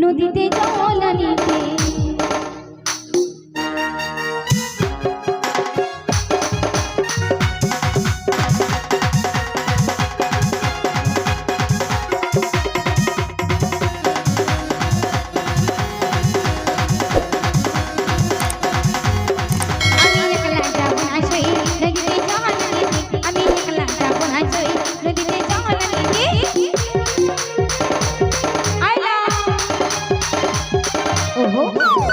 নদীতে জল আনি। বলবো